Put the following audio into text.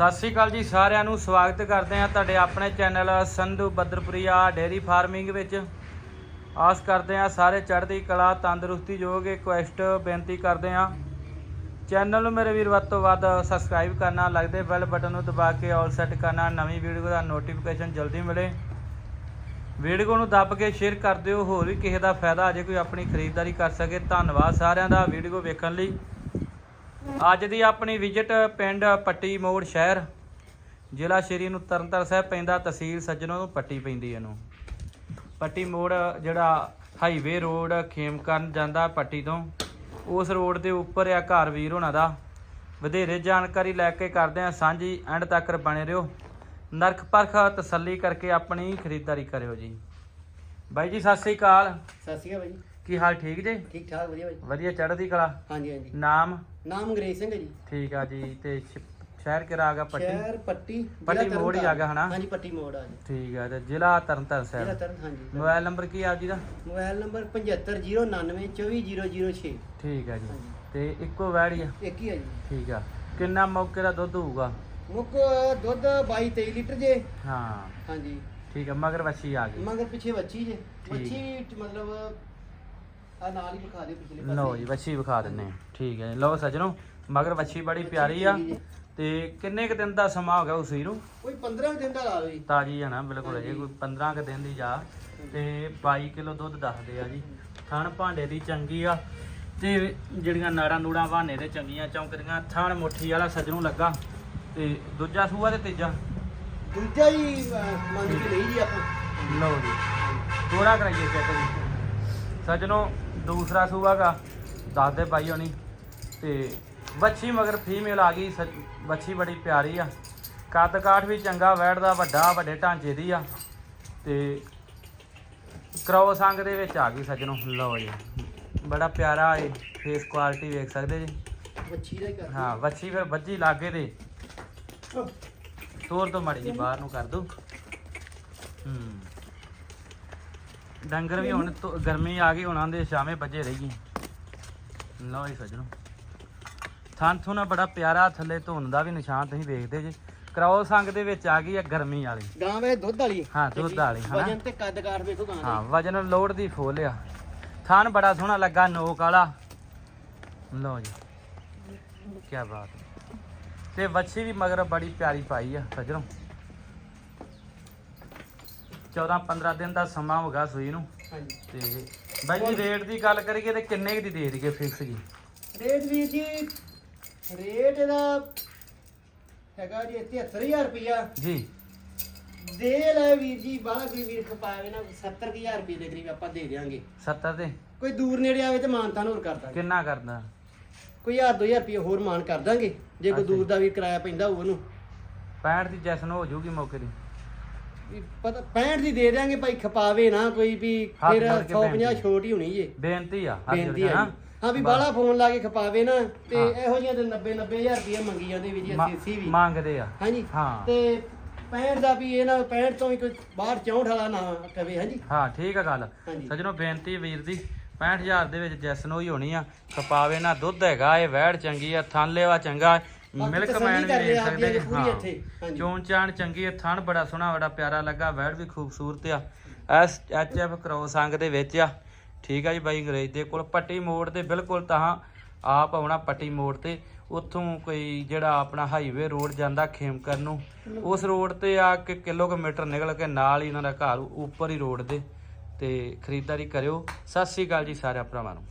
ਸਤਿ ਸ਼੍ਰੀ ਅਕਾਲ ਜੀ, ਸਾਰਿਆਂ ਨੂੰ ਸਵਾਗਤ ਕਰਦੇ ਹਾਂ ਤੁਹਾਡੇ ਆਪਣੇ channel Sandhu Badarpuria dairy farming ਵਿੱਚ। ਆਸ ਕਰਦੇ ਹਾਂ ਸਾਰੇ ਚੜ੍ਹਦੀ ਕਲਾ, ਤੰਦਰੁਸਤੀ ਯੋਗ ਕੁਐਸਟ ਬੇਨਤੀ ਕਰਦੇ ਹਾਂ। ਚੈਨਲ ਨੂੰ ਮੇਰੇ ਵੀਰ, ਵੱਧ ਤੋਂ ਵੱਧ ਸਬਸਕ੍ਰਾਈਬ ਕਰਨਾ, ਲੱਗਦੇ ਬੈਲ ਬਟਨ ਨੂੰ ਦਬਾ ਕੇ ਆਲ ਸੈੱਟ ਕਰਨਾ, ਨਵੀਂ ਵੀਡੀਓ ਦਾ ਨੋਟੀਫਿਕੇਸ਼ਨ ਜਲਦੀ ਮਿਲੇ। ਵੀਡੀਓ ਨੂੰ ਦੱਬ ਕੇ ਸ਼ੇਅਰ ਕਰ ਦਿਓ, ਹੋਰ ਵੀ ਕਿਸੇ ਦਾ ਫਾਇਦਾ ਅਜੇ ਕੋਈ ਆਪਣੀ ਖਰੀਦਦਾਰੀ ਕਰ ਸਕੇ। ਧੰਨਵਾਦ ਸਾਰਿਆਂ ਦਾ ਵੀਡੀਓ ਵੇਖਣ ਲਈ। ਅੱਜ ਦੀ ਆਪਣੀ ਵਿਜ਼ਿਟ ਪਿੰਡ ਪੱਟੀ ਮੋੜ ਸ਼ਹਿਰ। ਜ਼ਿਲ੍ਹਾ ਸ਼੍ਰੀ ਨੂੰ ਤਰਨਤਾਰਨ ਸਾਹਿਬ ਪੈਂਦਾ ਤਹਿਸੀਲ ਸੱਜਣੋਂ ਨੂੰ ਪੱਟੀ ਪੈਂਦੀ ਇਹਨੂੰ। ਪੱਟੀ ਮੋੜ ਜਿਹੜਾ ਹਾਈਵੇ ਰੋਡ ਖੇਮਕਰਨ ਜਾਂਦਾ ਪੱਟੀ ਤੋਂ, ਉਸ ਰੋਡ ਦੇ ਉੱਪਰ ਆ ਘਰ ਵੀਰ ਹੋਣਾ ਦਾ। ਵਧੇਰੇ ਜਾਣਕਾਰੀ ਲੈ ਕੇ ਕਰਦੇ ਆ ਸਾਂਝੀ ਐਂਡ ਤੱਕ ਬਣੇ ਰਹੋ। ਨਰਖ ਪਰਖ ਤਸੱਲੀ ਕਰਕੇ ਆਪਣੀ ਖਰੀਦਦਾਰੀ ਕਰਿਓ ਜੀ। ਬਾਈ ਜੀ, ਸਤਿ ਸ੍ਰੀ ਅਕਾਲ। ਸਤਿ ਸ਼੍ਰੀ ਅਕਾਲ ਬਾਈ। ਕੀ ਹਾਲ ਠੀਕ ਜੇ? ਠੀਕ ਠਾਕ ਵਧੀਆ ਭਾਈ। ਵਧੀਆ ਚੜ੍ਹਦੀ ਕਲਾ? ਹਾਂਜੀ ਹਾਂਜੀ। ਨਾਮ? ਨਾਮ ਅੰਗਰੇਜ਼ ਸਿੰਘ ਹੈ ਜੀ। ਠੀਕ ਆ ਜੀ ਤੇ ਸ਼- ਸ਼ਹਿਰ ਕਿਹੜਾ ਆ ਗਿਆ ਪੱਟੀ? ਸ਼ਹਿਰ ਪੱਟੀ ਪੱਟੀ ਜ਼ਿਲ੍ਹਾ ਮੋੜ ਹੀ ਆ ਗਿਆ ਹਨਾ? ਹਾਂਜੀ ਪੱਟੀ ਮੋੜ ਆ ਜੀ। ਠੀਕ ਆ ਤੇ ਜ਼ਿਲ੍ਹਾ ਤਰਨਤਾਰਨ ਜ਼ਿਲ੍ਹਾ ਸਾਹਿਬ ਤਰਨ ਹਾਂਜੀ। ਮੋਬਾਈਲ ਨੰਬਰ ਕੀ ਆ ਜੀ ਦਾ? ਮੋਬਾਈਲ ਨੰਬਰ 7509924006 ਠੀਕ ਆ ਜੀ। ਹਾਂਜੀ। ਤੇ ਇੱਕੋ ਵੈੜ ਆ? ਇੱਕ ਹੀ ਹੈ ਜੀ। ਠੀਕ ਆ। ਕਿੰਨਾ ਮੌਕੇ ਦਾ ਦੁੱਧ ਹੋਊਗਾ? ਮੁੱਕ ਦੁੱਧ 22 23 ਲੀਟਰ ਜੇ। ਹਾਂ। ਹਾਂਜੀ। ਠੀਕ ਆ ਮਗਰ ਵੱਛੀ ਆ ਗਈ। ਮਗਰ ਪਿੱਛੇ ਬੱਚੀ ਜੇ। ਠੀਕ। ਬੱਚੀ ਮਤਲਬ ਆ ਨਾਲ ਹੀ ਵਿਖਾ ਦਿਓ ਪਿਛਲੇ ਪਾਸੇ। ਲਓ ਜੀ ਵੱਛੀ ਵਿਖਾ ਦਿੰਨੇ ਆ ਠੀਕ ਹੈ ਜੀ। ਲਓ ਸੱਜਣੋ ਮਗਰ ਵੱਛੀ ਬੜੀ ਪਿਆਰੀ ਆ। ਤੇ ਕਿੰਨੇ ਕ ਦਿਨ ਦਾ ਸਮਾਂ ਹੋ ਗਿਆ ਉਸੀ ਨੂੰ? ਕੋਈ 15 ਦਿਨ ਦਾ ਲਾ ਲਓ ਜੀ। ਤਾਜੀ ਆ ਨਾ ਬਿਲਕੁਲ ਜੀ ਹਾਂਜੀ। ਕੋਈ 15 ਕ ਦਿਨ ਦੀ ਜਾ। ਤੇ 22 ਕਿਲੋ ਦੁੱਧ ਦੱਸਦੇ ਆ ਜੀ। ਥਣ ਭਾਂਡੇ ਦੀ ਚੰਗੀ ਆ। ਤੇ ਜਿਹੜੀਆਂ ਨਾੜਾਂ ਨੂੜਾਂ ਬਹਾਨੇ ਤੇ ਚੰਗੀਆਂ ਚੌਂਕਦੀਆਂ ਥਣ ਮੁੱਠੀ ਵਾਲਾ ਸੱਜਣੋਂ ਲੱਗਾ। ਤੇ ਦੂਜਾ ਸੂਆ ਤੇ ਤੀਜਾ? ਦੂਜਾ ਹੀ ਅਹ, ਮੰਨ ਕੇ ਲਈ ਜੀ ਆਪਾਂ। ਲਓ ਜੀ। ਥੋੜਾ ਕਰਾਈਏ ਚੈੱਕ ਜੀ ਸੱਜਣੋ ਦੂਸਰਾ ਸੂਆ ਗਾ ਦੱਸਦੇ ਬਾਈ ਹੋਣੀ। ਤੇ ਵੱਛੀ ਮਗਰ ਫੀਮੇਲ ਆ ਗਈ ਵੱਛੀ ਬੜੀ ਪਿਆਰੀ ਆ। ਕੱਦ ਕਾਠ ਵੀ ਚੰਗਾ ਵੈੜਦਾ ਵੱਡਾ ਵੱਡੇ ਢਾਂਚੇ ਦੀ ਆ। ਤੇ ਕ੍ਰੋਸ ਅੰਗ ਦੇ ਵਿੱਚ ਆ ਗਈ ਸੱਜਣੋ ਲਓ ਜੀ। ਬੜਾ ਪਿਆਰਾ ਏ ਫੇਸ ਕੁਆਲਿਟੀ ਵੇਖ ਸਕਦੇ ਜੀ। ਬੱਚੀ ਦਾ ਹੀ ਕਰ ਹਾਂ ਵੱਛੀ ਫਿਰ ਵੱਜੀ ਲਾਗੇ ਤੇ। ਤੋਰ ਤੋਂ ਮੜੀ ਜੀ ਬਾਹਰ ਨੂੰ ਕਰ ਦੋ। ਹੂੰ। ਡੰਗਰ ਵੀ ਹੁਣ ਧੁ- ਗਰਮੀ ਆ ਗਈ ਹੁਣਾਂ ਦੇ ਸ਼ਾਮੇ ਵੱਜੇ ਰਹੀਏ ਲਓ ਜੀ ਸੱਜਣੋ। ਥਣ ਥੁਣਾ ਬੜਾ ਪਿਆਰਾ ਥੱਲੇ ਧੁੰਨ ਦਾ ਵੀ ਨਿਸ਼ਾਨ ਤੁਸੀਂ ਵੇਖਦੇ ਜੇ। ਕਰਾਓ ਸੰਗ ਦੇ ਵਿੱਚ ਆ ਗਈ ਆ ਗਰਮੀ ਵਾਲੀ। ਗਾਂ ਵੇ ਦੁੱਧ ਵਾਲੀ ਹਾਂ, ਦੁੱਧ ਵਾਲੀ, ਹਨਾ? ਵਜਨ ਤੇ ਕੱਦ ਕਾਠ ਵੇਖੋ ਗਾਂ ਹਾਂ ਵਜਨ ਲੋਡ ਦੀ ਫੋਲ ਆ। ਥਣ ਬੜਾ ਸੋਹਣਾ ਲੱਗਾ ਨੋਕ ਵਾਲਾ। ਲਓ ਜੀ। ਕੀ ਬਾਤ ਹੈ। ਤੇ ਵੱਛੀ ਵੀ ਮਗਰ ਬੜੀ ਪਿਆਰੀ ਪਾਈ ਆ ਸੱਜਣੋ। 14 15 ਦਿਨ ਦਾ ਸਮਾਂ ਹੋ ਗਿਆ ਸੂਈ ਨੂੰ। ਹਾਂਜੀ। ਤੇ ਬਾਈ ਜੀ ਰੇਟ ਦੀ ਗੱਲ ਕਰੀਏ ਤੇ ਕਿੰਨੇ ਕੁ ਦੀ ਦੇ ਦਈਏ ਫਿਕਸ ਜੀ? ਰੇਟ ਵੀਰ ਜੀ ਰੇਟ ਇਹਦਾ ਹੈਗਾ ਜੀ 73000 ਰੁਪਇਆ ਜੀ। ਦੇ ਲੈ ਵੀਰ ਜੀ ਬਾਹਲਾ ਕੋਈ ਵੀਰ ਖਪਾਵੇ ਨਾ 70000 ਰੁਪਏ ਦੇ ਕਰੀਬ ਆਪਾਂ ਦੇ ਦਿਆਂਗੇ। 70 ਤੇ ਕੋਈ ਦੂਰ ਨੇੜੇ ਆਵੇ ਤੇ ਮਾਨਤਾਨ ਹੋਰ ਕਰ ਦਾਂਗੇ। ਕਿੰਨਾ ਕਰਦਾ? ਕੋਈ 1000 2000 ਰੁਪਏ ਹੋਰ ਮਾਨ ਕਰ ਦਾਂਗੇ। ਜੇ ਕੋਈ। ਦੂਰ ਦਾ ਵੀ ਕਿਰਾਇਆ ਪੈਂਦਾ ਹੋਊ ਉਹਨੂੰ। 65 ਦੀ ਜੈਸਨ ਹੋ ਜਾਊਗੀ ਮੌਕੇ ਦੀ। ਵੀ ਪਤਾ 65 ਦੀ ਦੇ ਦਿਆਂਗੇ ਭਾਈ ਖਪਾਵੇ ਨਾ ਕੋਈ ਵੀ ਹੱਥ ਫਿਰ ਜੋੜ ਕੇ 150 ਬੇਨਤੀ। ਛੋਟ ਹੀ ਹੋਣੀ ਜੇ ਬੇਨਤੀ ਆ ਹੱਥ ਜੋੜ ਬੇਨਤੀ ਕੇ ਜੀ। ਹਾਂ ਵੀ। ਬਾਹਲਾ ਫੋਨ ਲਾ ਕੇ ਖਪਾਵੇ ਨਾ ਤੇ ਹਾਂ। ਇਹੋ ਜਿਹੀਆਂ ਤੇ 90 90000 ਰੁਪਏ ਮੰਗੀ ਜਾਂਦੇ ਵੀ ਜੀ 80 ਵੀ ਮੰਗਦੇ ਆ ਹਾਂਜੀ ਹਾਂ ਤੇ 65 ਦਾ ਵੀ ਇਹ ਨਾ 65 ਤੋਂ ਵੀ ਕੋਈ ਬਾਹਰ 64 ਵਾਲਾ ਨਾ ਕਵੇ ਹਾਂਜੀ ਹਾਂ ਠੀਕ ਆ ਗੱਲ ਹਾਂਜੀ। ਸੱਜਣੋ ਬੇਨਤੀ ਵੀਰ ਦੀ 65000 ਦੇ ਵਿੱਚ ਜੈਸਨ ਹੋਈ ਹੋਣੀ ਆ ਖਪਾਵੇ ਨਾ ਦੁੱਧ ਹੈਗਾ ਇਹ ਵੈੜ ਚੰਗੀ ਆ ਥਣ ਲੈਵਾ ਚੰਗਾ ਮਿਲਕ ਮੈਨ ਵੀ ਦੇਖ ਸਕਦੇ ਜੀ ਪੂਰੀ ਹਾਂ ਇੱਥੇ, ਹਾਂਜੀ। ਚੋਣ ਚਾਣ ਚੰਗੀ ਆ ਥਣ ਬੜਾ ਸੋਹਣਾ ਬੜਾ ਪਿਆਰਾ ਲੱਗਾ ਵੈੜ ਵੀ ਖੂਬਸੂਰਤ ਆ। ਐਸ ਐਚ ਐਫ ਕ੍ਰੋਸ ਅੰਗ ਦੇ ਵਿੱਚ ਆ। ਠੀਕ ਆ ਜੀ ਬਾਈ ਅੰਗਰੇਜ਼ ਦੇ ਕੋਲ ਪੱਟੀ ਮੋੜ ਤੇ ਬਿਲਕੁਲ ਤਾਂ ਆਪ ਆਉਣਾ ਪੱਟੀ ਮੋੜ ਤੇ। ਉੱਥੋਂ ਕੋਈ ਜਿਹੜਾ ਆਪਣਾ ਹਾਈਵੇ ਰੋਡ ਜਾਂਦਾ ਖੇਮਕਰ ਨੂੰ ਉਸ ਰੋਡ ਤੇ ਆ ਕੇ ਕਿਲੋਮੀਟਰ ਨਿਕਲ ਕੇ ਨਾਲ ਹੀ ਇਹਨਾਂ ਦਾ ਘਰ ਉੱਪਰ ਹੀ ਰੋਡ ਦੇ। ਤੇ ਖਰੀਦਦਾਰੀ ਕਰਿਓ। ਸਤਿ ਸ੍ਰੀ ਅਕਾਲ ਜੀ ਸਾਰੇ ਭਰਾਵਾਂ ਨੂੰ।